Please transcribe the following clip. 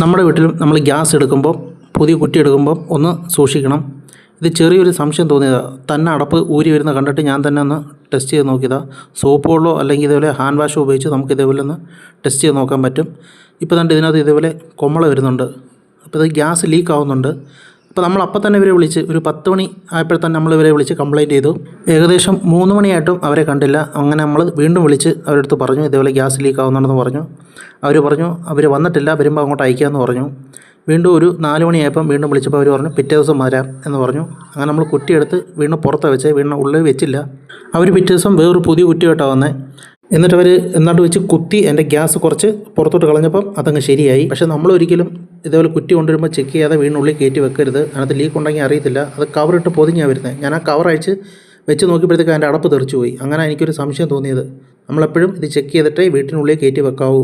നമ്മുടെ വീട്ടിലും നമ്മൾ ഗ്യാസ് എടുക്കുമ്പോൾ പുതിയ കുറ്റി എടുക്കുമ്പോൾ ഒന്ന് സൂക്ഷിക്കണം. ഇത് ചെറിയൊരു സംശയം തോന്നിയതാണ് തന്നെ അടപ്പ് ഊരി വരുന്ന കണ്ടിട്ട് ഞാൻ തന്നെ ഒന്ന് ടെസ്റ്റ് ചെയ്ത് നോക്കിയതാണ് സോപ്പ് വെള്ളമോ അല്ലെങ്കിൽ ഇതേപോലെ ഹാൻഡ് വാഷോ ഉപയോഗിച്ച് നമുക്ക് ഇതേപോലെ ഒന്ന് ടെസ്റ്റ് ചെയ്ത് നോക്കാൻ പറ്റും. ഇപ്പോൾ തന്നെ ഇതിനകത്ത് ഇതേപോലെ കൊമ്മള വരുന്നുണ്ട്. അപ്പോൾ ഇത് ഗ്യാസ് ലീക്ക് ആവുന്നുണ്ട്. അപ്പോൾ നമ്മൾ അപ്പം തന്നെ ഇവരെ വിളിച്ച് ഒരു പത്ത് മണി ആയപ്പോൾ തന്നെ നമ്മൾ ഇവരെ വിളിച്ച് കംപ്ലയിന്റ് ചെയ്തു. ഏകദേശം മൂന്ന് മണിയായിട്ടും അവരെ കണ്ടില്ല. അങ്ങനെ നമ്മൾ വീണ്ടും വിളിച്ച് അവരുടെ അടുത്ത് പറഞ്ഞു ഇതേപോലെ ഗ്യാസ് ലീക്ക് ആവുന്നുണ്ടെന്ന് പറഞ്ഞു. അവർ പറഞ്ഞു അവർ വന്നിട്ടില്ല വരുമ്പോൾ അങ്ങോട്ട് അയക്കാമെന്ന് പറഞ്ഞു. വീണ്ടും ഒരു നാല് മണിയായപ്പം വീണ്ടും വിളിച്ചപ്പോൾ അവർ പറഞ്ഞു പിറ്റേ ദിവസം വരാം എന്ന് പറഞ്ഞു. അങ്ങനെ നമ്മൾ കുറ്റിയെടുത്ത് വീണ്ടും പുറത്ത് വെച്ച് വീണ്ടും ഉള്ളിൽ വെച്ചില്ല. അവർ പിറ്റേ ദിവസം വേറൊരു പുതിയ കുറ്റിയായിട്ടാണ് വന്നത് എന്നിട്ട് അവർ എന്നാട്ട് വെച്ച് കുത്തി എന്റെ ഗ്യാസ് കുറച്ച് പുറത്തോട്ട് കളഞ്ഞപ്പം അതങ്ങ് ശരിയായി. പക്ഷേ നമ്മൾ ഒരിക്കലും ഇതേപോലെ കുറ്റി കൊണ്ടുവരുമ്പോൾ ചെക്ക് ചെയ്യാതെ വീടിനുള്ളിൽ കയറ്റി വെക്കരുത്. അതിനകത്ത് ലീക്ക് ഉണ്ടെങ്കിൽ അറിയത്തില്ല. അത് കവറിട്ട് പൊതിഞ്ഞാണ് വരുന്നത് ഞാൻ ആ കവർ അയച്ച് വെച്ച് നോക്കിയപ്പോഴത്തേക്ക് അതിന്റെ അടപ്പ് തെറിച്ചു പോയി അങ്ങനെ എനിക്കൊരു സംശയം തോന്നിയത്. നമ്മളെപ്പോഴും ഇത് ചെക്ക് ചെയ്തിട്ടേ വീട്ടിനുള്ളിൽ കയറ്റി വെക്കാവൂ.